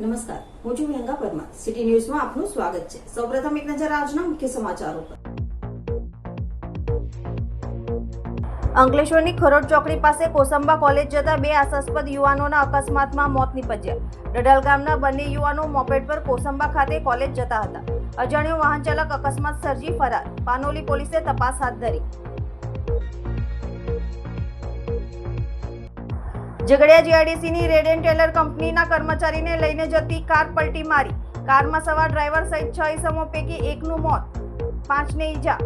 નમસ્કાર. હું છું વિહંગા પરમાર. સિટી ન્યૂઝમાં આપનું સ્વાગત છે. સૌપ્રથમ એક નજર આજના મુખ્ય સમાચારો પર. અંકલેશ્વરની ખરોડ ચોકડી પાસે કોસંબા કોલેજ જતા બે આશાસ્પદ યુવાનોના અકસ્માતમાં મોત નીપજ્યા. ડડાલ ગામના બંને યુવાનો મોપેડ પર કોસંબા ખાતે કોલેજ જતા હતા. અજાણ્યો વાહન ચાલક અકસ્માત સર્જી ફરાર. પાનોલી પોલીસે તપાસ હાથ ધરી. ઝઘડિયા જીઆઈડીસીની રેડ એન્ડ ટેલર કંપનીના કર્મચારીને લઈને જતી કાર પલટી મારી. કારમાં સવાર ડ્રાઈવર સહિત છ ઇસમો પૈકી એકનું મોત. પાંચને ઈજા.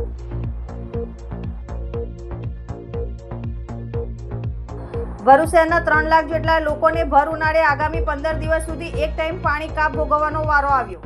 ભરૂચ શહેરના ત્રણ લાખ જેટલા લોકોને ભર ઉનાળે આગામી પંદર દિવસ સુધી એક ટાઈમ પાણી કાપ ભોગવવાનો વારો આવ્યો.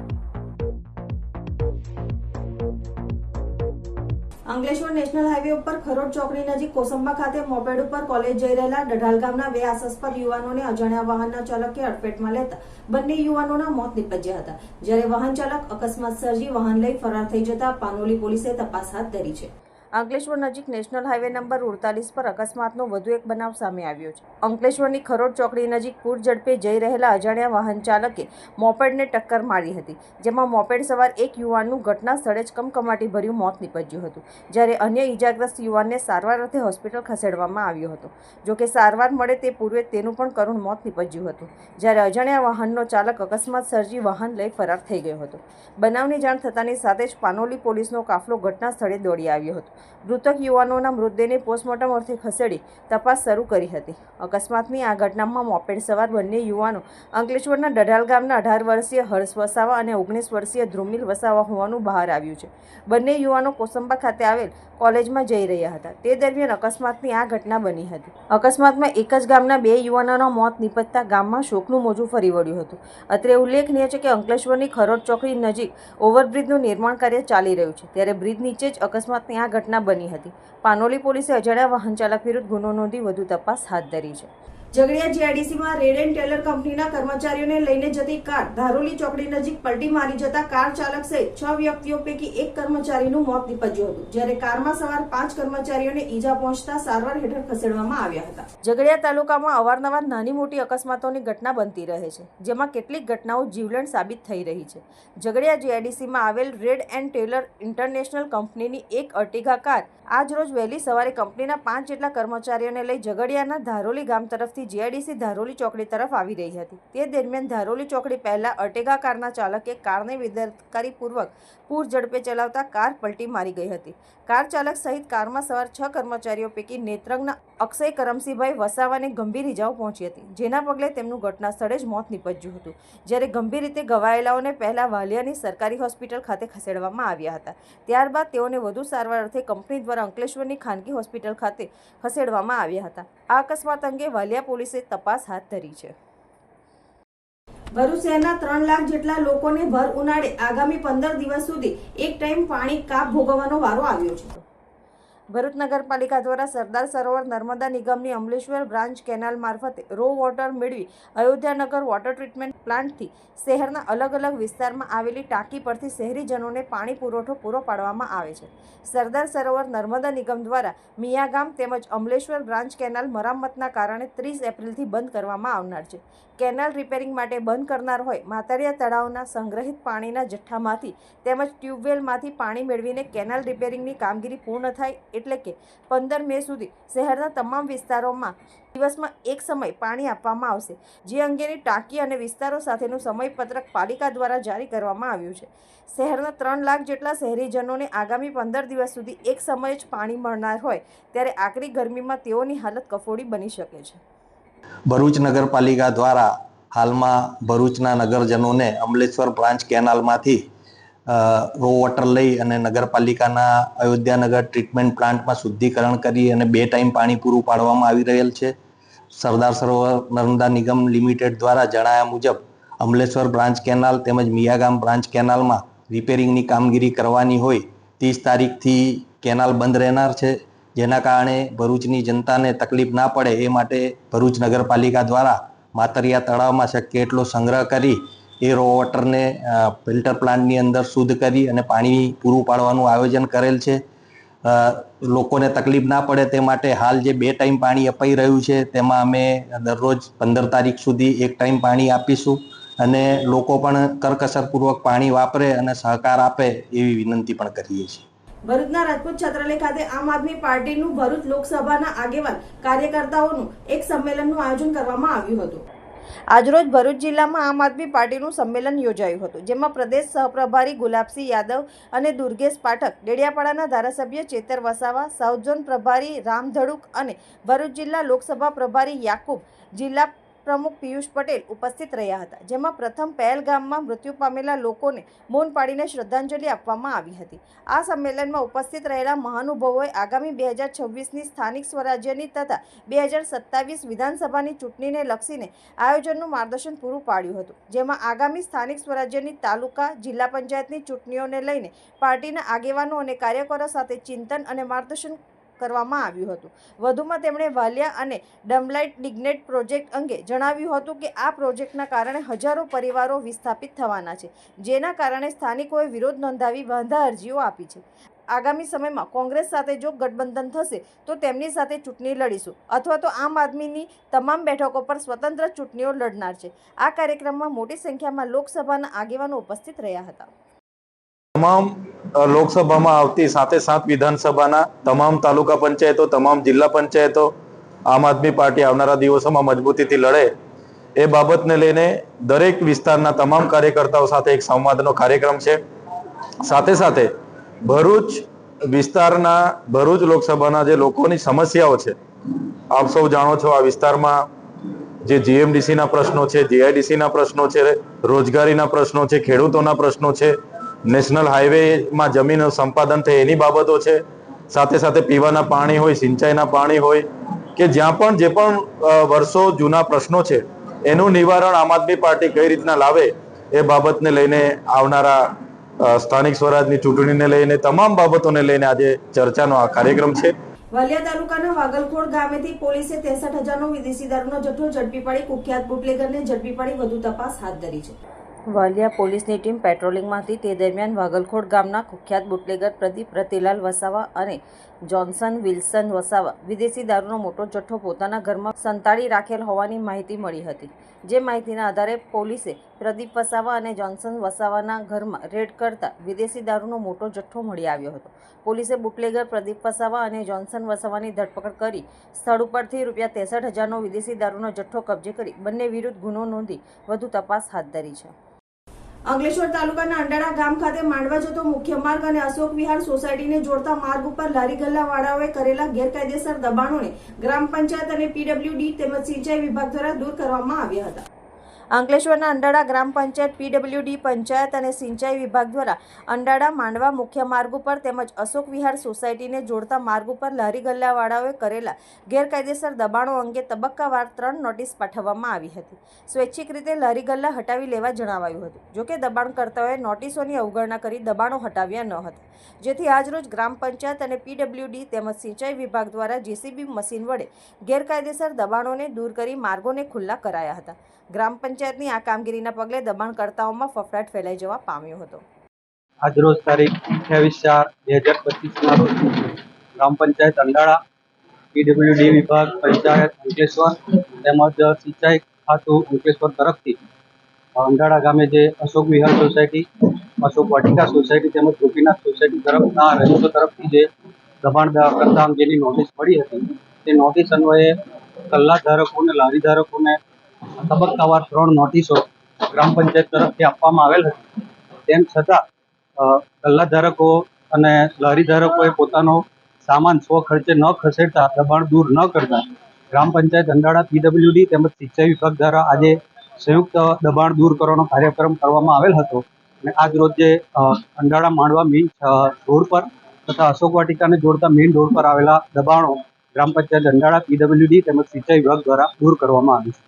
અંકલેશ્વર નેશનલ હાઈવે ઉપર ખરોડ ચોકડી નજીક કોસંબા ખાતે મોપેડ ઉપર કોલેજ જઈ રહેલા ડઢાલ ગામના બે આશાસ્પદ યુવાનોને અજાણ્યા વાહનના ચાલકે અડફેટમાં લેતા બંને યુવાનોના મોત નીપજ્યા હતા. જ્યારે વાહન ચાલક અકસ્માત સર્જી વાહન લઈ ફરાર થઈ જતા પાનોલી પોલીસે તપાસ હાથ ધરી છે. અંકલેશ્વર નજીક નેશનલ હાઈવે નંબર ઉડતાલીસ પર અકસ્માતનો વધુ એક બનાવ સામે આવ્યો છે. અંકલેશ્વરની ખરોડ ચોકડી નજીક પૂર ઝડપે જઈ રહેલા અજાણ્યા વાહન ચાલકે મોપેડને ટક્કર મારી હતી, જેમાં મોપેડ સવાર એક યુવાનનું ઘટના સ્થળે જ કમકમાટી ભર્યું મોત નીપજ્યું હતું, જ્યારે અન્ય ઈજાગ્રસ્ત યુવાનને સારવાર અર્થે હોસ્પિટલ ખસેડવામાં આવ્યો હતો. જોકે સારવાર મળે તે પૂર્વે તેનું પણ કરુણ મોત નીપજ્યું હતું, જ્યારે અજાણ્યા વાહનનો ચાલક અકસ્માત સર્જી વાહન લઈ ફરાર થઈ ગયો હતો. બનાવની જાણ થતાની સાથે જ પાનોલી પોલીસનો કાફલો ઘટના સ્થળે દોડી આવ્યો હતો. મૃતક યુવાનોના મૃતદેહને પોસ્ટમોર્ટમ અર્થે ખસેડી તપાસ શરૂ કરી હતી. અકસ્માતની આ ઘટનામાં મોપેડ સવાર બંને યુવાનો અંકલેશ્વરના ડઢાલ ગામના અઢાર વર્ષીય હર્ષ વસાવા અને ઓગણીસ વર્ષીય ધ્રુમિલ વસાવા હોવાનું બહાર આવ્યું છે. બંને યુવાનો કોસંબા ખાતે આવેલ કોલેજમાં જઈ રહ્યા હતા. તે દરમિયાન અકસ્માતની આ ઘટના બની હતી. અકસ્માતમાં એક જ ગામના બે યુવાનોના મોત નીપજતા ગામમાં શોકનું મોજું ફરી વળ્યું હતું. અત્રે ઉલ્લેખનીય છે કે અંકલેશ્વરની ખરોડ ચોકડી નજીક ઓવરબ્રિજનું નિર્માણ કાર્ય ચાલી રહ્યું છે. ત્યારે બ્રિજ નીચે જ અકસ્માતની આ ઘટના બની હતી. પાનોલી પોલીસે અજાણ્યા વાહન ચાલક વિરુદ્ધ ગુનો નોંધી વધુ તપાસ હાથ ધરી છે. ઝઘડિયા જીઆઈડીસીમાં રેડ એન્ડ ટેલર કંપનીના કર્મચારીઓને લઈને જતી કાર ધારોલી ચોકડી નજીક પલટી મારી જતા કાર ચાલક સહિત છ વ્યક્તિઓ પૈકી એક કર્મચારીનું મોત નીપજ્યું હતું, જ્યારે કારમાં સવાર પાંચ કર્મચારીઓને ઈજા પહોંચતા સારવાર હેઠળ ખસેડવામાં આવ્યા હતા. ઝઘડિયા તાલુકામાં અવારનવાર નાની મોટી અકસ્માતોની ઘટના બનતી રહે છે, જેમાં કેટલીક ઘટનાઓ જીવલેણ સાબિત થઈ રહી છે. ઝઘડિયા જીઆઈડીસીમાં આવેલ રેડ એન્ડ ટેલર ઇન્ટરનેશનલ કંપનીની એક અર્ટિગા કાર આજ રોજ વહેલી સવારે કંપનીના પાંચ જેટલા કર્મચારીઓને લઈ ઝઘડિયાના ધારોલી ગામ તરફથી જીઆઈડીસી ધારોલી ચોકડી તરફ આવી રહી હતી. તે દરમિયાન ધારોલી ચોકડી પહેલા અટેગા કારના ચાલકે કારને બેદરકારીપૂર્વક પૂર ઝડપે ચલાવતા કાર પલટી મારી ગઈ હતી. કાર ચાલક સહિત કારમાં સવાર છ કર્મચારીઓ પૈકી નેત્રંગના અક્ષય કરમસિંહભાઈ વસાવાને ગંભીર ઇજાઓ પહોંચી હતી, જેના પગલે તેમનું ઘટના સ્થળે જ મોત નીપજ્યું હતું. જ્યારે ગંભીર રીતે ઘવાયેલાઓને પહેલા વાલિયાની સરકારી હોસ્પિટલ ખાતે ખસેડવામાં આવ્યા હતા. ત્યારબાદ તેઓને વધુ સારવાર અર્થે કંપની દ્વારા અંકલેશ્વરની ખાનગી હોસ્પિટલ ખાતે ખસેડવામાં આવ્યા હતા. આ અકસ્માત અંગે વાલિયા પોલીસે તપાસ હાથ ધરી છે. ભરૂચ ત્રણ લાખ જેટલા લોકોને ભર ઉનાળે આગામી પંદર દિવસ સુધી એક ટાઈમ પાણી કાપ ભોગવવાનો વારો આવ્યો છે. ભરૂચ નગરપાલિકા દ્વારા સરદાર સરોવર નર્મદા નિગમની અમલેશ્વર બ્રાન્ચ કેનાલ મારફતે રો વોટર મેળવી અયોધ્યાનગર વોટર ટ્રીટમેન્ટ પ્લાન્ટથી શહેરના અલગ અલગ વિસ્તારમાં આવેલી ટાંકી પરથી શહેરીજનોને પાણી પુરવઠો પૂરો પાડવામાં આવે છે. સરદાર સરોવર નર્મદા નિગમ દ્વારા મિયાગામ તેમજ અમલેશ્વર બ્રાન્ચ કેનાલ મરામતના કારણે ત્રીસ એપ્રિલથી બંધ કરવામાં આવનાર છે. કેનાલ રિપેરિંગ માટે બંધ કરનાર હોય, માતરિયા તળાવના સંગ્રહિત પાણીના જથ્થામાંથી તેમજ ટ્યુબવેલમાંથી પાણી મેળવીને કેનાલ રિપેરિંગની કામગીરી પૂર્ણ થાય એટલે કે પંદર મે સુધી શહેરના તમામ વિસ્તારોમાં દિવસમાં એક સમય પાણી આપવામાં આવશે, જે અંગેની ટાંકી અને વિસ્તારો સાથેનું સમયપત્રક પાલિકા દ્વારા જારી કરવામાં આવ્યું છે. શહેરના ત્રણ લાખ જેટલા શહેરીજનોને આગામી પંદર દિવસ સુધી એક સમયે જ પાણી મળનાર હોય, ત્યારે આકરી ગરમીમાં તેઓની હાલત કફોડી બની શકે છે. ભરૂચ નગરપાલિકા દ્વારા હાલમાં ભરૂચના નગરજનોને અમલેશ્વર બ્રાન્ચ કેનાલમાંથી રો વોટર લઈ અને નગરપાલિકાના અયોધ્યાનગર ટ્રીટમેન્ટ પ્લાન્ટમાં શુદ્ધિકરણ કરી અને બે ટાઈમ પાણી પૂરું પાડવામાં આવી રહેલ છે. સરદાર સરોવર નર્મદા નિગમ લિમિટેડ દ્વારા જણાયા મુજબ, અમલેશ્વર બ્રાન્ચ કેનાલ તેમજ મિયાગામ બ્રાન્ચ કેનાલમાં રિપેરિંગની કામગીરી કરવાની હોય ત્રીસ તારીખથી કેનાલ બંધ રહેનાર છે. જેના કારણે ભરૂચની જનતાને તકલીફ ના પડે એ માટે ભરૂચ નગરપાલિકા દ્વારા માતરિયા તળાવમાં શક્ય એટલો સંગ્રહ કરી એ રો વોટરને ફિલ્ટર પ્લાન્ટની અંદર શુદ્ધ કરી અને પાણી પૂરું પાડવાનું આયોજન કરેલ છે. લોકોને તકલીફ ના પડે તે માટે હાલ જે બે ટાઈમ પાણી અપાઈ રહ્યું છે, તેમાં અમે દરરોજ પંદર તારીખ સુધી એક ટાઈમ પાણી આપીશું અને લોકો પણ કરકસરપૂર્વક પાણી વાપરે અને સહકાર આપે એવી વિનંતી પણ કરીએ છીએ. ભરૂચના રાજપૂત છાત્રાલય ખાતે આમ આદમી પાર્ટીનું ભરૂચ લોકસભાના આગેવાન કાર્યકર્તાઓનું એક સંમેલનનું આયોજન કરવામાં આવ્યું હતું. આજરોજ ભરૂચ જિલ્લામાં આમ આદમી પાર્ટીનું સંમેલન યોજાયું હતું, જેમાં પ્રદેશ સહપ્રભારી ગુલાબસિંહ યાદવ અને દુર્ગેશ પાઠક, ડેડિયાપાડાના ધારાસભ્ય ચેતર વસાવા સાઉથ ઝોન પ્રભારી રામ ધડુક અને ભરૂચ જિલ્લા લોકસભા પ્રભારી યાકુબ, જિલ્લા પ્રમુખ પિયુષ પટેલ ઉપસ્થિત રહ્યા હતા, જેમાં પ્રથમ પહેલગામમાં મૃત્યુ પામેલા લોકોને મૌન પાડીને શ્રદ્ધાંજલિ આપવામાં આવી હતી. આ સંમેલનમાં ઉપસ્થિત રહેલા મહાનુભાવોએ આગામી બે હજાર છવ્વીસની સ્થાનિક સ્વરાજ્યની તથા બે હજાર સત્તાવીસ વિધાનસભાની ચૂંટણીને લક્ષીને આયોજનનું માર્ગદર્શન પૂરું પાડ્યું હતું, જેમાં આગામી સ્થાનિક સ્વરાજ્યની તાલુકા, જિલ્લા પંચાયતની ચૂંટણીઓને લઈને પાર્ટીના આગેવાનો અને કાર્યકરો સાથે ચિંતન અને માર્ગદર્શન કરવામાં આવ્યું હતું. વધુમાં તેમણે વાલિયા અને ડમલાઇટ ડિગ્નેટ પ્રોજેક્ટ અંગે જણાવ્યું હતું કે આ પ્રોજેક્ટના કારણે હજારો પરિવારો વિસ્થાપિત થવાના છે, જેના કારણે સ્થાનિકોએ વિરોધ નોંધાવી વાંધા અરજીઓ આપી છે. આગામી સમયમાં કોંગ્રેસ સાથે જો ગઠબંધન થશે, તો તેમની સાથે ચૂંટણી લડીશું, અથવા તો આમ આદમીની તમામ બેઠકો પર સ્વતંત્ર ચૂંટણીઓ લડનાર છે. આ કાર્યક્રમમાં મોટી સંખ્યામાં લોકસભાના આગેવાનો ઉપસ્થિત રહ્યા હતા. તમામ લોકસભામાં આવતી સાથે સાત વિધાનસભાના તમામ તાલુકા પંચાયતો, તમામ જિલ્લા પંચાયતો આમ આદમી પાર્ટી આવનારા દિવસોમાં મજબૂતીથી લડે એ બાબતને લઈને દરેક વિસ્તારના તમામ કાર્યકર્તાઓ સાથે એક સંવાદનો કાર્યક્રમ છે. સાથે સાથે ભરૂચ વિસ્તારના, ભરૂચ લોકસભાના જે લોકોની સમસ્યાઓ છે, આપ સૌ જાણો છો આ વિસ્તારમાં જે જીએમડીસીના પ્રશ્નો છે, જીઆઈડીસીના પ્રશ્નો છે, રોજગારીના પ્રશ્નો છે, ખેડૂતોના પ્રશ્નો છે નેશનલ હાઈવેમાં જમીન સંપાદન થાય એની બાબતો છે. સાથે સાથે પીવાના પાણી હોય, સિંચાઈના પાણી હોય, કે જ્યાં પણ જે પણ વર્ષો જૂના પ્રશ્નો છે, એનું નિવારણ આમ આદમી પાર્ટી કઈ રીતના લાવે એ બાબતને લઈને આવનારા સ્થાનિક સ્વરાજની ચૂંટણીને લઈને, તમામ બાબતોને લઈને આજે ચર્ચાનો આ કાર્યક્રમ છે. વાલિયા તાલુકાના વાગલકોડ ગામેથી પોલીસે ત્રેસઠ હજારનો વિદેશી દારૂનો જથ્થો ઝડપી પાડી કુખ્યાત બુટલેગરને ઝડપી પાડી વધુ તપાસ હાથ ધરી છે. વાલિયા પોલીસની ટીમ પેટ્રોલિંગમાંથી તે દરમિયાન વાગલખોડ ગામના કુખ્યાત બુટલેગર પ્રદીપ રતિલાલ વસાવા અને જોન્સન વિલ્સન વસાવા વિદેશી દારૂનો મોટો જથ્થો પોતાના ઘરમાં સંતાડી રાખેલ હોવાની માહિતી મળી હતી. જે માહિતીના આધારે પોલીસે પ્રદીપ વસાવા અને જોન્સન વસાવાના ઘરમાં રેડ કરતા વિદેશી દારૂનો મોટો જથ્થો મળી આવ્યો હતો. પોલીસે બુટલેગર પ્રદીપ વસાવા અને જોન્સન વસાવાની ધરપકડ કરી સ્થળ ઉપરથી રૂપિયા ત્રેસઠ હજારનો વિદેશી દારૂનો જથ્થો કબજે કરી બંને વિરુદ્ધ ગુનો નોંધી વધુ તપાસ હાથ ધરી છે. અંકલેશ્વર તાલુકાના અંડાળા ગામ ખાતે માંડવા જતો મુખ્ય માર્ગ અને અશોક વિહાર સોસાયટીને જોડતા માર્ગ ઉપર લારી ગલ્લા વાળાઓએ કરેલા ગેરકાયદેસર દબાણોને ગ્રામ પંચાયત અને પીડબ્લ્યુડી તેમજ સિંચાઈ વિભાગ દ્વારા દૂર કરવામાં આવ્યા હતા. અંકલેશ્વરના અંડાળા ગ્રામ પંચાયત પીડબ્લ્યુડી પંચાયત અને સિંચાઈ વિભાગ દ્વારા અંડાળા માંડવા મુખ્ય માર્ગ ઉપર તેમજ અશોક વિહાર સોસાયટીને જોડતા માર્ગ ઉપર લારી ગલ્લાવાળાઓએ કરેલા ગેરકાયદેસર દબાણો અંગે તબક્કાવાર ત્રણ નોટિસ પાઠવવામાં આવી હતી. સ્વૈચ્છિક રીતે લારી ગલ્લા હટાવી લેવા જણાવાયું હતું. જોકે દબાણકર્તાઓએ નોટિસોની અવગણના કરી દબાણો હટાવ્યા ન હતા. જેથી આજરોજ ગ્રામ પંચાયત અને પીડબ્લ્યુડી તેમજ સિંચાઈ વિભાગ દ્વારા જેસીબી મશીન વડે ગેરકાયદેસર દબાણોને દૂર કરી માર્ગોને ખુલ્લા કરાયા હતા. ગ્રામ પંચાયતની આ કામગીરીના પગલે દબાણકર્તાઓમાં ફફડાટ ફેલાઈ જવા પામ્યો હતો. આજરોજ તારીખ અઠ્યાવીસ ચાર બે હજાર પચીસના રોજ ગ્રામ પંચાયત અંડાળા, પીડબ્લ્યુડી વિભાગ, પંચાયત અંકલેશ્વર તેમજ સિંચાઈ ખાતું અંકલેશ્વર તરફથી અંડાળા ગામે જે અશોક વિહાર સોસાયટી, અશોક વાટિકા સોસાયટી તેમજ ગોપીનાથ સોસાયટી તરફના રહીશો તરફથી જે દબાણ કરતા અંગેની નોટિસ મળી હતી, તે નોટિસ અન્વયે કલ્લા ધારકોને, લારી ધારકોને તબક્કાવાર ત્રણ નોટિસો ગ્રામ પંચાયત તરફથી આપવામાં આવેલ હતી. તેમ છતાં ગલ્લા ધારકો અને લહેરી ધારકોએ પોતાનો સામાન સ્વ ખર્ચે ન ખસેડતા દબાણ દૂર ન કરતા ગ્રામ પંચાયત અંડાળા પીડબ્લ્યુડી તેમજ સિંચાઈ વિભાગ દ્વારા આજે સંયુક્ત દબાણ દૂર કરવાનો કાર્યક્રમ કરવામાં આવેલ હતો અને આજ રોજે અંડાળા માંડવા મેઇન રોડ પર તથા અશોક વાટિકાને જોડતા મેઇન રોડ પર આવેલા દબાણો ગ્રામ પંચાયત અંડાળા પીડબ્લ્યુડી તેમજ સિંચાઈ વિભાગ દ્વારા દૂર કરવામાં આવ્યું છે.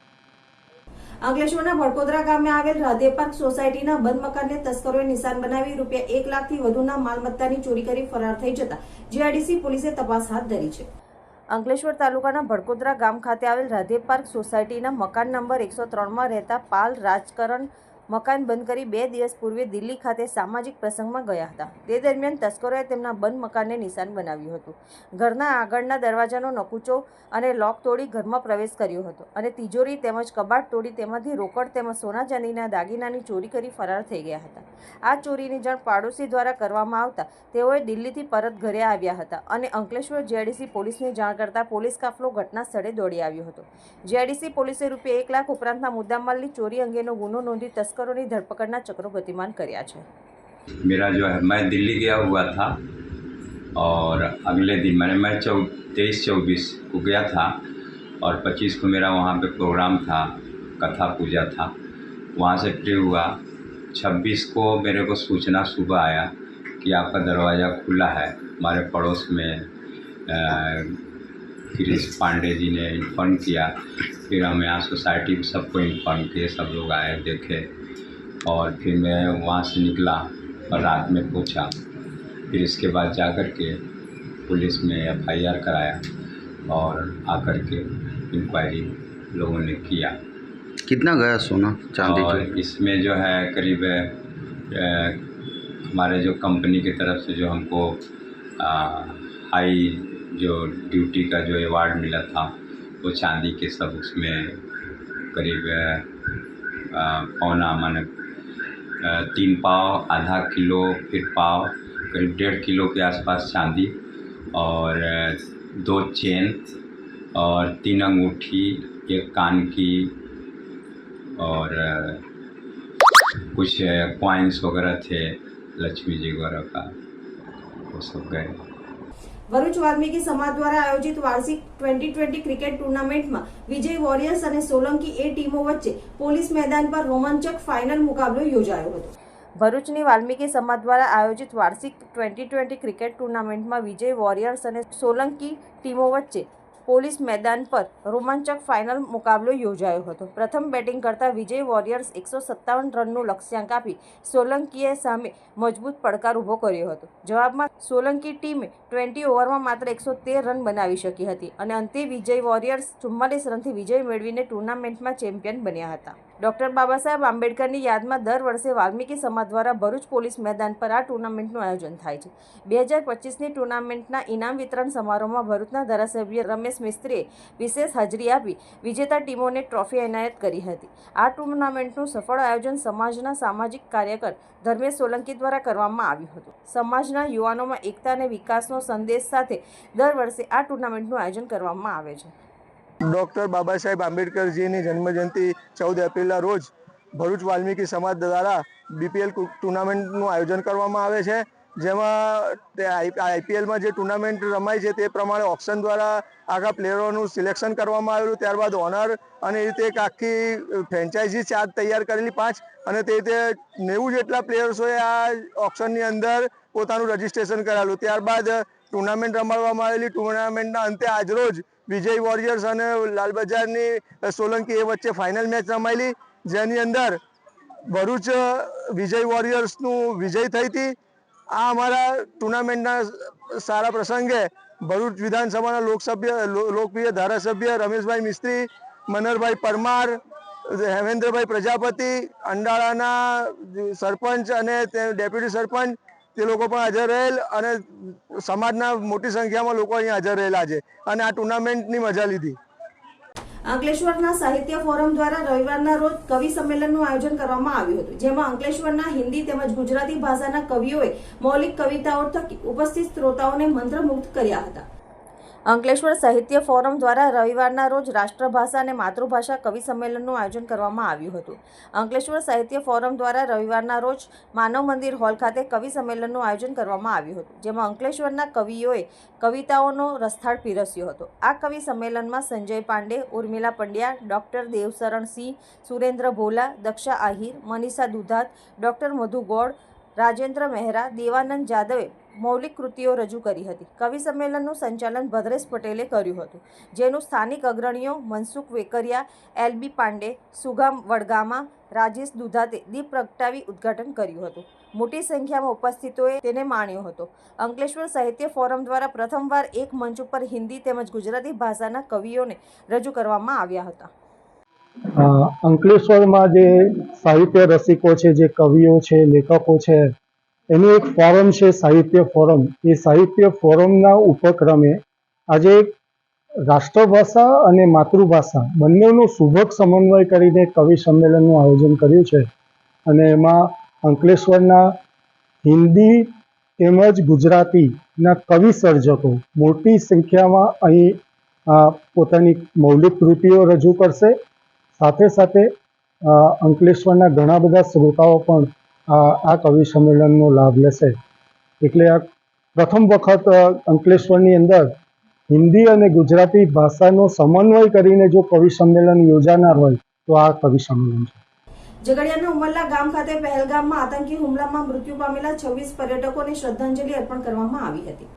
અંકલેશ્વરના ભડકોદરા ગામે આવેલ રાધે પાર્ક સોસાયટીના બંધ મકાનને તસ્કરોએ નિશાન બનાવી રૂપિયા એક લાખથી વધુના માલમત્તાની ચોરી કરી ફરાર થઈ જતા જીઆઈડીસી પોલીસે તપાસ હાથ ધરી છે. અંકલેશ્વર તાલુકાના ભડકોદરા ગામ ખાતે આવેલ રાધે પાર્ક સોસાયટીના મકાન નંબર એકસો ત્રણમાં રહેતા પાલ રાજકરણ મકાન બંધ કરી બે દિવસ પૂર્વે દિલ્હી ખાતે સામાજિક પ્રસંગમાં ગયા હતા. તે દરમિયાન તસ્કરોએ તેમના બંધ મકાનને નિશાન બનાવ્યું હતું. ઘરના આગળના દરવાજાનો નકુચો અને લોક તોડી ઘરમાં પ્રવેશ કર્યો હતો અને તિજોરી તેમજ કબાટ તોડી તેમાંથી રોકડ તેમજ સોના ચાંદીના દાગીનાની ચોરી કરી ફરાર થઈ ગયા હતા. આ ચોરીની જાણ પાડોશી દ્વારા કરવામાં આવતા તેઓએ દિલ્હીથી પરત ઘરે આવ્યા હતા અને અંકલેશ્વર જેડીસી પોલીસને જાણ કરતા પોલીસ કાફલો ઘટના સ્થળે દોડી આવ્યો હતો. જીઆઈડીસી પોલીસે રૂપિયા એક લાખ ઉપરાંતના મુદ્દામાલની ચોરી અંગેનો ગુનો નોંધી તસ્કરોની ધરપકડના ચક્રો ગતિમાન કર્યા છે मेरा जो है मैं दिल्ली गया हुआ था और अगले दिन मैंने मैं चौ तेईस चौबीस को गया था और पच्चीस को मेरा वहाँ पे प्रोग्राम था कथा पूजा था वहाँ से फ्री हुआ छब्बीस को मेरे को सूचना सुबह आया कि आपका दरवाज़ा खुला है हमारे पड़ोस में अ, गिरीश पांडे जी ने इन्फॉर्म किया फिर हम यहाँ सोसाइटी में सबको इन्फॉर्म किए सब लोग आए देखे और फिर मैं वहाँ से निकला और रात में पूछा फिर इसके बाद जा कर के पुलिस में एफ़ आई आर कराया और आकर के इंक्वायरी लोगों ने किया। कितना गया सोना चांदी और इसमें जो है करीब हमारे जो कंपनी की तरफ़ से जो हमको अ, हाई जो ड्यूटी का जो अवार्ड मिला था वो चांदी के सब उसमें करीब पौना माने तीन पाव, आधा किलो फिर पाव, करीब डेढ़ किलो के आसपास चांदी और दो चेन और तीन अंगूठी, एक कान की और कुछ क्वाइंस वगैरह थे लक्ष्मी जी वगैरह का। वो सब गए। ભરૂચ વાલ્મીકી સમાજ દ્વારા આયોજિત વાર્ષિક ટ્વેન્ટી ટ્વેન્ટી ક્રિકેટ ટુર્નામેન્ટમાં વિજય વોરિયર્સ અને સોલંકી એ ટીમો વચ્ચે પોલીસ મેદાન પર રોમાંચક ફાઇનલ મુકાબલો યોજાયો હતો. ભરૂચની વાલ્મીકી સમાજ દ્વારા આયોજિત વાર્ષિક ટ્વેન્ટી ટ્વેન્ટી ક્રિકેટ ટુર્નામેન્ટમાં વિજય વોરિયર્સ અને સોલંકી ટીમો વચ્ચે પોલીસ મેદાન પર રોમાંચક ફાઇનલ મુકાબલો યોજાયો હતો. પ્રથમ બેટિંગ કરતા વિજય વોરિયર્સ એકસો સત્તાવન રનનું લક્ષ્યાંક આપી સોલંકીએ સામે મજબૂત પડકાર ઊભો કર્યો હતો. જવાબમાં સોલંકી ટીમે ટ્વેન્ટી ઓવરમાં માત્ર એકસો તેર રન બનાવી શકી હતી અને અંતે વિજય વોરિયર્સ ચુમ્માલીસ રનથી વિજય મેળવીને ટુર્નામેન્ટમાં ચેમ્પિયન બન્યા હતા. ડોક્ટર બાબા સાહેબ આંબેડકરની યાદમાં દર વર્ષે વાલ્મીકી સમાજ દ્વારા ભરૂચ પોલીસ મેદાન પર આ ટુર્નામેન્ટનું આયોજન થાય છે. બે હજાર પચીસની ટુર્નામેન્ટના ઇનામ વિતરણ સમારોહમાં ભરૂચના ધારાસભ્ય રમેશ મિસ્ત્રીએ વિશેષ હાજરી આપી વિજેતા ટીમોને ટ્રોફી એનાયત કરી હતી. આ ટુર્નામેન્ટનું સફળ આયોજન સમાજના સામાજિક કાર્યકર ધર્મેશ સોલંકી દ્વારા કરવામાં આવ્યું હતું. સમાજના યુવાનોમાં એકતા અને વિકાસનો સંદેશ સાથે દર વર્ષે આ ટુર્નામેન્ટનું આયોજન કરવામાં આવે છે. ડૉક્ટર બાબા સાહેબ આંબેડકરજીની જન્મજયંતિ ચૌદ એપ્રિલના રોજ ભરૂચ વાલ્મીકી સમાજ દ્વારા બીપીએલ ટુર્નામેન્ટનું આયોજન કરવામાં આવે છે. જેમાં તે આઈપીએલમાં જે ટુર્નામેન્ટ રમાય છે તે પ્રમાણે ઓપ્શન દ્વારા આખા પ્લેયરોનું સિલેક્શન કરવામાં આવેલું. ત્યારબાદ ઓનર અને એ રીતે એક આખી ફ્રેન્ચાઇઝી ચાર્જ તૈયાર કરેલી પાંચ અને તે રીતે નેવું જેટલા પ્લેયર્સોએ આ ઓપ્શનની અંદર પોતાનું રજીસ્ટ્રેશન કરાવેલું. ત્યારબાદ ટુર્નામેન્ટ રમાડવામાં આવેલી. ટુર્નામેન્ટના અંતે આજરોજ વિજય વોરિયર્સ અને લાલબજારની સોલંકી એ વચ્ચે ફાઇનલ મેચ રમાયેલી. જેની અંદર ભરૂચ વિજય વોરિયર્સનું વિજય થઈ હતી. આ અમારા ટુર્નામેન્ટના સારા પ્રસંગે ભરૂચ વિધાનસભાના લોકસભ્ય લોકપ્રિય ધારાસભ્ય રમેશભાઈ મિસ્ત્રી મનરભાઈ પરમાર, હેમેન્દ્રભાઈ પ્રજાપતિ, અંડાળાના સરપંચ અને તે ડેપ્યુટી સરપંચ તે લોકો પણ હાજર રહેલ અને સમાજના મોટી સંખ્યામાં લોકો અહીં હાજર રહેલા છે. અને આ ટુર્નામેન્ટની મજા લીધી. અંકલેશ્વરના સાહિત્ય ફોરમ દ્વારા રવિવારના રોજ કવિ સંમેલનનું આયોજન કરવામાં આવ્યું હતું, જેમાં અંકલેશ્વરના હિન્દી તેમજ ગુજરાતી ભાષાના કવિઓએ મૌલિક કવિતાઓ થકી ઉપસ્થિત શ્રોતાઓને મંત્રમુગ્ધ કર્યા હતા. અંકલેશ્વર સાહિત્ય ફોરમ દ્વારા રવિવારના રોજ રાષ્ટ્રભાષા અને માતૃભાષા કવિ સંમેલનનું આયોજન કરવામાં આવ્યું હતું. અંકલેશ્વર સાહિત્ય ફોરમ દ્વારા રવિવારના રોજ માનવ મંદિર હોલ ખાતે કવિ સંમેલનનું આયોજન કરવામાં આવ્યું હતું, જેમાં અંકલેશ્વરના કવિઓએ કવિતાઓનો રસ્થાળ પીરસ્યો હતો. આ કવિ સંમેલનમાં સંજય પાંડે, ઉર્મિલા પંડ્યા, ડૉક્ટર દેવશરણ સિંહ, સુરેન્દ્ર ભોલા, દક્ષા આહિર, મનીષા દુધાત, ડૉક્ટર મધુ ગોળ, રાજેન્દ્ર મહેરા, દેવાનંદ જાદવે મૌલિક કૃતિઓ રજૂ કરી હતી. કવિ સંમેલનનું સંચાલન ભદ્રેશ પટેલે કર્યું હતું, જેનું સ્થાનિક અગ્રણીઓ મનસુખ વેકરિયા એલબી પાંડે, સુગામ વડગામા, રાજેશ દુધાતે દીપ પ્રગટાવી ઉદ્ઘાટન કર્યું હતું. મોટી સંખ્યામાં ઉપસ્થિતોએ તેને માણ્યો હતો. અંકલેશ્વર સાહિત્ય ફોરમ દ્વારા પ્રથમવાર એક મંચ ઉપર હિન્દી તેમજ ગુજરાતી ભાષાના કવિઓને રજૂ કરવામાં આવ્યા હતા. અંકલેશ્વરમાં જે સાહિત્ય રસિકો છે, જે કવિઓ છે, લેખકો છે એનું એક ફોરમ છે, સાહિત્ય ફોરમ એ સાહિત્ય ફોરમના ઉપક્રમે આજે રાષ્ટ્રભાષા અને માતૃભાષા બંનેનો સુભગ સમન્વય કરીને કવિ સંમેલનનું આયોજન કર્યું છે. અને એમાં અંકલેશ્વરના હિન્દી તેમજ ગુજરાતીના કવિ સર્જકો મોટી સંખ્યામાં અહીં પોતાની મૌલિક કૃતિઓ રજૂ કરશે. સાથે સાથે અંકલેશ્વરના ઘણા બધા શ્રોતાઓ પણ આ કવિ સંમેલનનો લાભ લેશે. એટલે આ પ્રથમ વખત અંકલેશ્વરની અંદર હિન્દી અને ગુજરાતી ભાષાનો સમન્વય કરીને જો કવિ સંમેલન યોજાનાર હોય, તો આ કવિ સંમેલન છે. ઝઘડિયાના ઉમરલા ગામ ખાતે પહેલગામમાં આતંકી હુમલામાં મૃત્યુ પામેલા છવ્વીસ પર્યટકોને શ્રદ્ધાંજલિ અર્પણ કરવામાં આવી હતી.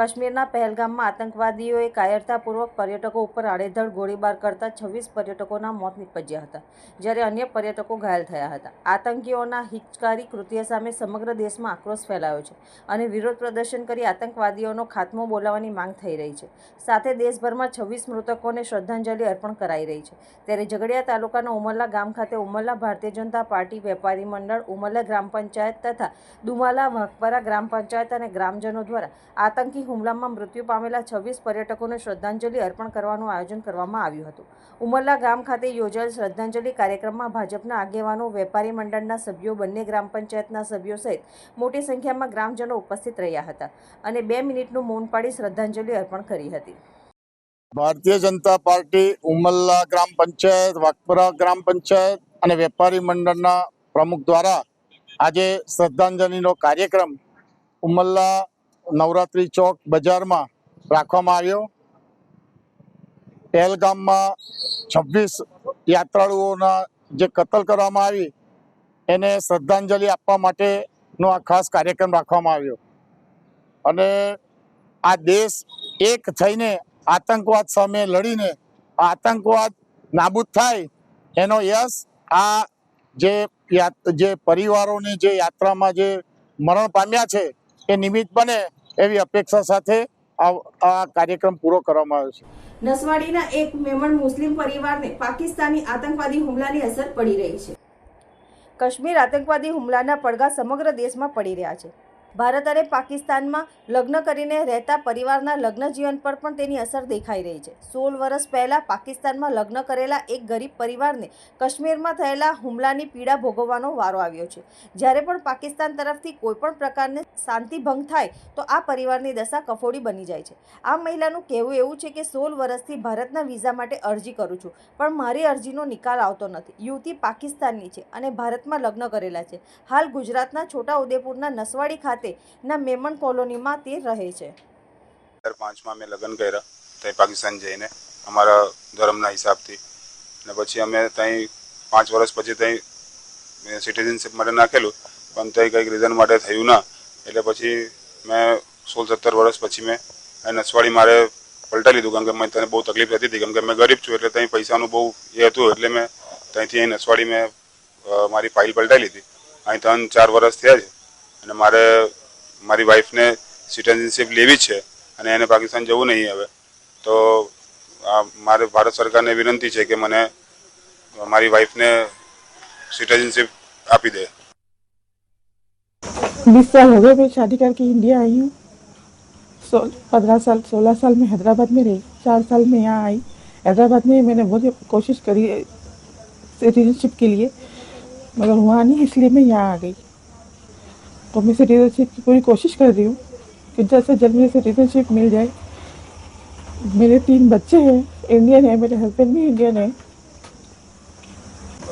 કાશ્મીરના પહેલગામમાં આતંકવાદીઓએ કાયરતાપૂર્વક પર્યટકો ઉપર આડેધડ ગોળીબાર કરતા છવ્વીસ પર્યટકોના મોત નીપજ્યા હતા, જ્યારે અન્ય પર્યટકો ઘાયલ થયા હતા. આતંકીઓના હિચકારી કૃત્ય સામે સમગ્ર દેશમાં આક્રોશ ફેલાયો છે અને વિરોધ પ્રદર્શન કરી આતંકવાદીઓનો ખાત્મો બોલાવવાની માંગ થઈ રહી છે. સાથે દેશભરમાં છવ્વીસ મૃતકોને શ્રદ્ધાંજલિ અર્પણ કરાઈ રહી છે. ત્યારે ઝઘડિયા તાલુકાના ઉમરલા ગામ ખાતે ઉમરલા ભારતીય જનતા પાર્ટી વેપારી મંડળ ઉમરલા ગ્રામ પંચાયત તથા દુમાલા વાઘપરા ગ્રામ પંચાયત અને ગ્રામજનો દ્વારા આતંકી હુમલામાં મૃત્યુ પામેલા છવ્વીસ પર્યટકોને શ્રદ્ધાંજલિ અર્પણ કરવાનું આયોજન કરવામાં આવ્યું હતું. ઉમરલા ગામ ખાતે યોજાયેલ શ્રદ્ધાંજલિ કાર્યક્રમમાં ભાજપના આગેવાનો, વેપારી મંડળના સભ્યો, બંને ગ્રામ પંચાયતના સભ્યો સહિત મોટી સંખ્યામાં ગ્રામજનો ઉપસ્થિત રહ્યા હતા અને બે મિનિટનું મૌન પાડી શ્રદ્ધાંજલિ અર્પણ કરી હતી. ભારતીય જનતા પાર્ટી ઉમલ્લા ગ્રામ પંચાયત, વાઘપરા ગ્રામ પંચાયત અને વેપારી મંડળના પ્રમુખ દ્વારા આજે શ્રદ્ધાંજલિનો કાર્યક્રમ ઉમલ્લા નવરાત્રી ચોક બજારમાં રાખવામાં આવ્યો. પહેલગામમાં છવ્વીસ યાત્રાળુઓના જે કતલ કરવામાં આવી, એને શ્રદ્ધાંજલિ આપવા માટેનો આ ખાસ કાર્યક્રમ રાખવામાં આવ્યો. અને આ દેશ એક થઈને આતંકવાદ સામે લડીને આતંકવાદ નાબૂદ થાય એનો યશ આ જે જે પરિવારોને જે યાત્રામાં જે મરણ પામ્યા છે એ નિમિત્ત બને એવી અપેક્ષા સાથે આ કાર્યક્રમ પૂરો કરવામાં આવ્યો છે. નસવાડીના એક મેમણ મુસ્લિમ પરિવારને પાકિસ્તાની આતંકવાદી હુમલાની અસર પડી રહી છે. કાશ્મીર આતંકવાદી હુમલાના પડઘા સમગ્ર દેશમાં પડી રહ્યા છે. ભારત અને પાકિસ્તાનમાં લગ્ન કરીને રહેતા પરિવારના લગ્ન જીવન પર પણ તેની અસર દેખાઈ રહી છે. સોળ વર્ષ પહેલાં પાકિસ્તાનમાં લગ્ન કરેલા એક ગરીબ પરિવારને કાશ્મીરમાં થયેલા હુમલાની પીડા ભોગવવાનો વારો આવ્યો છે. જ્યારે પણ પાકિસ્તાન તરફથી કોઈપણ પ્રકારની શાંતિ ભંગ થાય, તો આ પરિવારની દશા કફોડી બની જાય છે. આ મહિલાનું કહેવું એવું છે કે સોળ વર્ષથી ભારતના વિઝા માટે અરજી કરું છું, પણ મારી અરજીનો નિકાલ આવતો નથી. યુવતી પાકિસ્તાનની છે અને ભારતમાં લગ્ન કરેલા છે. હાલ ગુજરાતના છોટાઉદેપુરના નસવાડી ખાતેના મેમણ કોલોનીમાં તે રહે છે. હજાર પાંચમાં મેં લગ્ન કર્યા, ત્યાં પાકિસ્તાન જઈને, અમારા ધર્મના હિસાબથી. અને પછી અમે ત્યાં પાંચ વર્ષ પછી ત્યાં સિટીઝનશીપ માટે નાખેલું, પણ ત્યાં કંઈક રીઝન માટે થયું ના. એટલે પછી મેં સોળ સત્તર વર્ષ પછી મેં નસવાડી મારે પલટાઈ લીધું, કારણ કે મને તને બહુ તકલીફ રહેતી હતી કેમ કે મેં ગરીબ છું, એટલે ત્યાં પૈસાનું બહુ એ હતું, એટલે મેં ત્યાંથી અહીં નસવાડી મેં મારી ફાઇલ પલટાઈ લીધી. અહીં ત્રણ ચાર વર્ષ થયા છે. અને મારે મારી વાઈફને સિટીઝનશીપ લેવી જ છે અને એને પાકિસ્તાન જવું નહીં હવે તો આ મારે ભારત સરકારને વિનંતી છે કે મને મારી વાઈફને સિટીઝનશીપ આપી દે बीस साल हो गए मैं शादी करके इंडिया आई हूँ पंद्रह साल सोलह साल में हैदराबाद में रही चार साल में यहाँ आई हैदराबाद में मैंने बहुत कोशिश करी सिटीजनशिप के लिए मगर हुआ नहीं इसलिए मैं यहाँ आ गई तो मैं सिटीजनशिप की पूरी कोशिश कर रही हूँ कि जल्द से जल्द मुझे सिटीजनशिप मिल जाए मेरे तीन बच्चे हैं इंडियन है मेरे हस्बैंड भी इंडियन है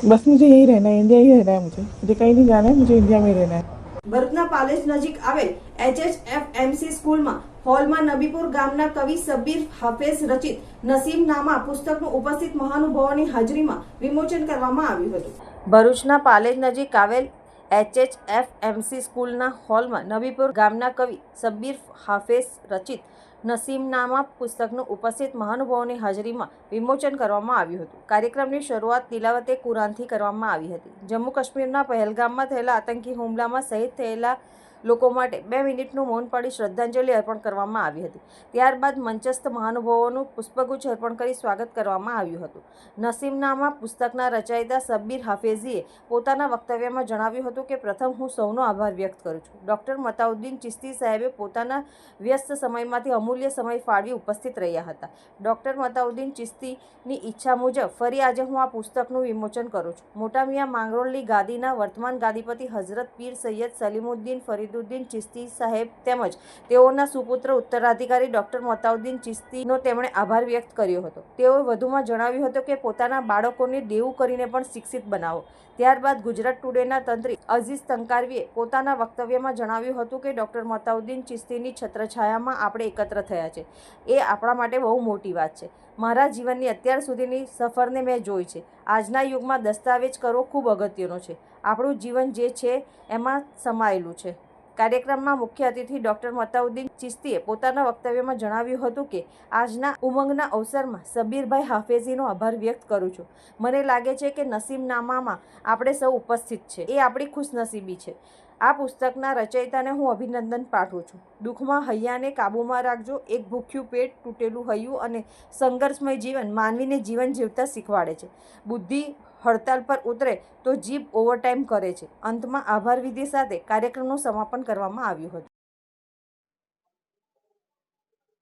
बस मुझे यहीं रहना है इंडिया ही रहना है मुझे मुझे कहीं नहीं जाना है मुझे इंडिया में ही रहना है ભરૂચના પાલેજ નજીક આવેલ એચએચએફએમસી સ્કૂલમાં હોલમાં નબીપુર ગામના કવિ સબ્બીર હાફેઝ રચિત નસીમ નામા પુસ્તકનું ઉપસ્થિત મહાનુભાવોની હાજરીમાં વિમોચન કરવામાં આવ્યું હતું ભરૂચના પાલેજ નજીક આવેલ એચએચએફએમસી સ્કૂલના હોલમાં નબીપુર ગામના કવિ સબ્બીર હાફેઝ રચિત નસીમનામા પુસ્તકનું ઉપસ્થિત મહાનુભાવોની હાજરીમાં વિમોચન કરવામાં આવ્યું હતું. કાર્યક્રમની શરૂઆત તિલાવતે કુરાનથી કરવામાં આવી હતી. જમ્મુ કાશ્મીરના પહેલગામમાં થયેલા આતંકી હુમલામાં શહીદ થયેલા લોકો માટે બે મિનિટનું મૌન પાડી શ્રદ્ધાંજલિ અર્પણ કરવામાં આવી હતી. ત્યારબાદ મંચસ્થ મહાનુભાવોનું પુષ્પગુચ્છ અર્પણ કરી સ્વાગત કરવામાં આવ્યું હતું. નસીમનામા પુસ્તકના રચયિતા સબ્બીર હાફેઝીએ પોતાના વક્તવ્યમાં જણાવ્યું હતું કે, પ્રથમ હું સૌનો આભાર વ્યક્ત કરું છું. ડૉક્ટર મતાઉદ્દીન ચિસ્તી સાહેબે પોતાના વ્યસ્ત સમયમાંથી અમૂલ્ય સમય ફાળવી ઉપસ્થિત રહ્યા હતા. ડૉક્ટર મતાઉદ્દીન ચિસ્તીની ઈચ્છા મુજબ ફરી આજે હું આ પુસ્તકનું વિમોચન કરું છું. મોટા મિયા માંગરોળની ગાદીના વર્તમાન ગાદીપતિ હઝરત પીર સૈયદ સલીમુદ્દીન ફરીદુદ્દીન ચિસ્તી સાહેબ તેમજ તેઓના સુપુત્ર ઉત્તરાધિકારી ડૉક્ટર મોતાઉદ્દીન ચિસ્તીનો તેમણે આભાર વ્યક્ત કર્યો હતો. તેઓએ વધુમાં જણાવ્યું હતું કે, પોતાના બાળકોને દેવું કરીને પણ શિક્ષિત બનાવો. ત્યારબાદ ગુજરાત ટુડેના તંત્રી અઝીઝ તંકારવીએ પોતાના વક્તવ્યમાં જણાવ્યું હતું કે, ડૉક્ટર મતાઉદ્દીન ચિસ્તીની છત્રછાયામાં આપણે એકત્ર થયા છે. એ આપણા માટે બહુ મોટી વાત છે. મારા જીવનની અત્યાર સુધીની સફરને મેં જોઈ છે. આજના યુગમાં દસ્તાવેજ કરવો ખૂબ અગત્યનો છે. આપણું જીવન જે છે, એમાં સમાયેલું છે. કાર્યક્રમમાં મુખ્ય અતિથિ ડૉક્ટર મતાઉદ્દીન ચિસ્તીએ પોતાના વક્તવ્યમાં જણાવ્યું હતું કે, આજના ઉમંગના અવસરમાં સબીરભાઈ હાફેઝીનો આભાર વ્યક્ત કરું છું. મને લાગે છે કે નસીબનામામાં આપણે સૌ ઉપસ્થિત છે. એ આપણી ખુશનસીબી છે. આ પુસ્તકના રચયિતાને હું અભિનંદન પાઠવું છું. દુઃખમાં હૈયાને કાબૂમાં રાખજો. એક ભૂખ્યું પેટ તૂટેલું હૈયું અને સંઘર્ષમય જીવન માનવીને જીવન જીવતા શીખવાડે છે. બુદ્ધિ હડતાલ પર ઉતરે તો જીપ ઓવરટાઈમ કરે છે. અંતમાં આભાર વિધિ સાથે કાર્યક્રમનું સમાપન કરવામાં આવ્યું હતું.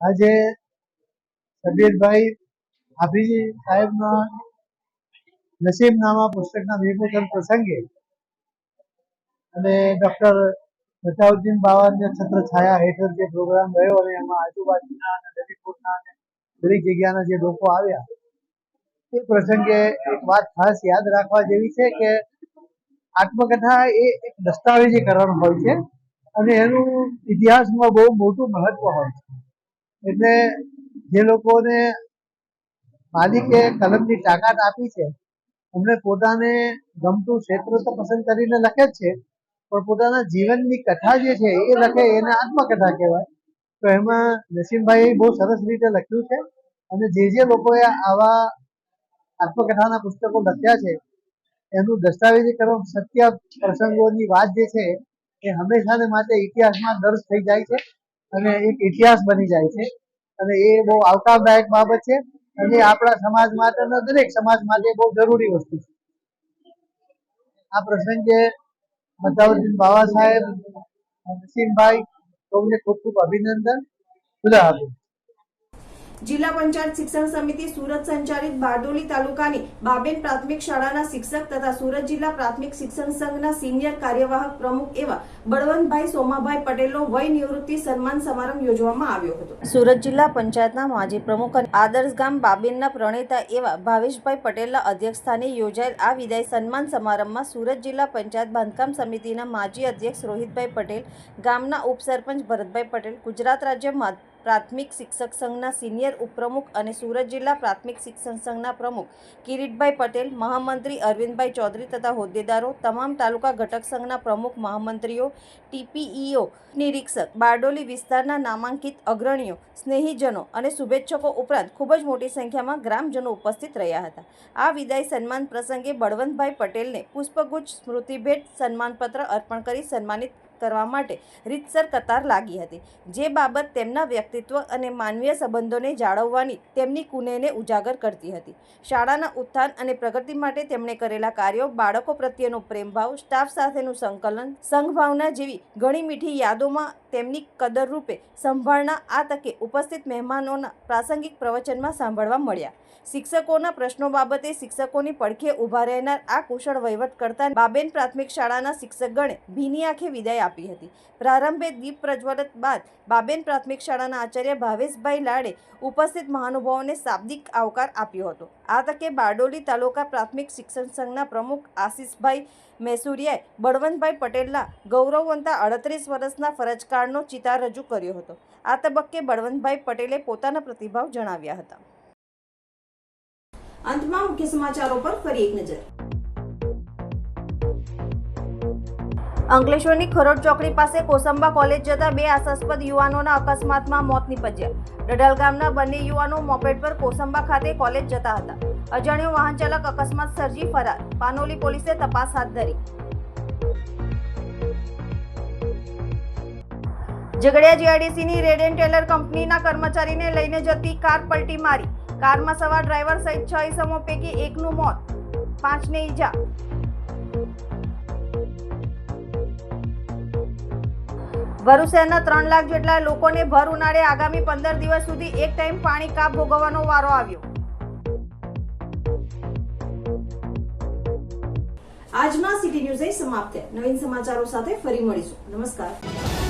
આજે સબીરભાઈ હાફીજી સાહેબના નસીબનામા પુસ્તકના વિમોચન પ્રસંગે અને ડૉક્ટર બચાઉદ્દીન બાવાને છત્ર છાયા હેઠળ જે પ્રોગ્રામ રહ્યો અને એમાં આજુબાજુના અને નદીપુરના અને દરેક જગ્યાના જે લોકો આવ્યા એ પ્રસંગે એક વાત ખાસ યાદ રાખવા જેવી છે કે આત્મકથા એ એક દસ્તાવેજીકરણ હોય છે અને એનું ઇતિહાસમાં બહુ મોટું મહત્વ હોય છે. એટલે જે લોકોને માલિકે કલમની તાકાત આપી છે, એમણે પોતાને ગમતું ક્ષેત્ર તો પસંદ કરીને લખે જ છે, પણ પોતાના જીવનની કથા જે છે એ લખે એને આત્મકથા કહેવાય. તો એમાં નસીમભાઈ બહુ સરસ રીતે લખ્યું છે અને જે જે લોકોએ આવા આત્મકથાના પુસ્તકો લખ્યા છે. એનું દસ્તાવેજીકરણ સત્ય પ્રસંગોની વાત જે છે, એ હંમેશાને માટે ઇતિહાસમાં દર્જ થઈ જાય છે અને એક ઇતિહાસ બની જાય છે. અને એ બહુ આવકારદાયક બાબત છે અને આપણા સમાજ માટે દરેક સમાજ માટે બહુ જરૂરી વસ્તુ છે. આ પ્રસંગે મતાઉદ્દીન બાબા સાહેબ, નસીમભાઈ સૌને ખૂબ ખૂબ અભિનંદન. ખુદા હાફિઝ. જિલ્લા પંચાયત શિક્ષણ સમિતિ સુરત સંચાલિત બારડોલી તાલુકાની બાબેન પ્રાથમિક શાળાના શિક્ષક તથા સુરત જિલ્લા પ્રાથમિક શિક્ષણ સંઘના સિનિયર કાર્યવાહક પ્રમુખ એવા બળવંતભાઈ સોમાભાઈ પટેલનો વય નિવૃત્તિ સન્માન સમારંભ યોજવામાં આવ્યો હતો. સુરત જિલ્લા પંચાયતના માજી પ્રમુખ અને આદર્શ ગામ બાબેનના પ્રણેતા એવા ભાવેશભાઈ પટેલના અધ્યક્ષસ્થાને યોજાયેલ આ વિદાય સન્માન સમારંભમાં સુરત જિલ્લા પંચાયત બાંધકામ સમિતિના માજી અધ્યક્ષ રોહિતભાઈ પટેલ, ગામના ઉપસરપંચ ભરતભાઈ પટેલ, ગુજરાત રાજ્ય પ્રાથમિક શિક્ષક સંઘના સિનિયર ઉપપ્રમુખ અને સુરત જિલ્લા પ્રાથમિક શિક્ષણ સંઘના પ્રમુખ કિરીટભાઈ પટેલ, મહામંત્રી અરવિંદભાઈ ચૌધરી તથા હોદ્દેદારો, તમામ તાલુકા ઘટક સંઘના પ્રમુખ, મહામંત્રીઓ, ટીપીઈઓ, નિરીક્ષક, બારડોલી વિસ્તારના નામાંકિત અગ્રણીઓ, સ્નેહીજનો અને શુભેચ્છકો ઉપરાંત ખૂબ જ મોટી સંખ્યામાં ગ્રામજનો ઉપસ્થિત રહ્યા હતા. આ વિદાય સન્માન પ્રસંગે બળવંતભાઈ પટેલને પુષ્પગુચ્છ સ્મૃતિભેટ સન્માનપત્ર અર્પણ કરી સન્માનિત કરવા માટે રીતસર કતાર લાગી હતી. જે બાબત તેમના વ્યક્તિત્વ અને માનવીય સંબંધોને જાળવવાની તેમની કુનેને ઉજાગર કરતી હતી. શાળાના ઉત્થાન અને પ્રગતિ માટે તેમણે કરેલા કાર્યો બાળકો પ્રત્યેનો પ્રેમભાવ સ્ટાફ સાથેનું સંકલન, સંઘભાવના જેવી ઘણી મીઠી યાદોમાં તેમની કદર રૂપે સંભાળના આ તકે ઉપસ્થિત મહેમાનોના પ્રાસંગિક પ્રવચનમાં સાંભળવા મળ્યા. શિક્ષકોના પ્રશ્નો બાબતે શિક્ષકોની પડખે ઊભા રહેનાર આ કુશળ વહીવટ કરતા બાબેન પ્રાથમિક શાળાના શિક્ષકગણે ભીની આંખે વિદાય આપી હતી. પ્રારંભે દીપ પ્રજ્વલિત બાદ બાબેન પ્રાથમિક શાળાના આચાર્ય ભાવેશભાઈ લાડે ઉપસ્થિત મહાનુભાવોને શાબ્દિક આવકાર આપ્યો હતો. આ તકે બારડોલી તાલુકા પ્રાથમિક શિક્ષણ સંઘના પ્રમુખ આશીષભાઈ મેસુરિયાએ બળવંતભાઈ પટેલના ગૌરવવંતા અડત્રીસ વર્ષના ફરજકાળનો ચિતાર રજૂ કર્યો હતો. આ તબક્કે બળવંતભાઈ પટેલે પોતાના પ્રતિભાવ જણાવ્યા હતા. અંતમાં મુખ્ય સમાચારો પર ફરી એક નજર. અંકલેશ્વરની ખરોડ ચોકડી પાસે કોસંબા કોલેજ જતા બે આશાસ્પદ યુવાનોના અકસ્માતમાં મોત નીપજ્યા. ડઢાલ ગામના બંને યુવાનો મોપેડ પર કોસંબા ખાતે કોલેજ જતા હતા. અજાણ્યો વાહન ચાલક અકસ્માત સર્જી ફરાર. પાનોલી પોલીસે તપાસ હાથ ધરી. ઝઘડિયા જીઆઈડીસીની રેડ એન્ડ ટેલર કંપનીના કર્મચારીને લઈને જતી કાર પલટી મારી. કારમાં સવાર ડ્રાઈવર સહિત છ ઇસમો પૈકી એકનું મોત. પાંચને ઈજા. ભરૂચ શહેરના ત્રણ લાખ જેટલા લોકોને ભર ઉનાળે આગામી પંદર દિવસ સુધી એક ટાઈમ પાણી કાપ ભોગવવાનો વારો આવ્યો. આજના સિટી ન્યૂઝ સમાપ્ત નવીન સમાચારો સાથે ફરી મળીશું. નમસ્કાર.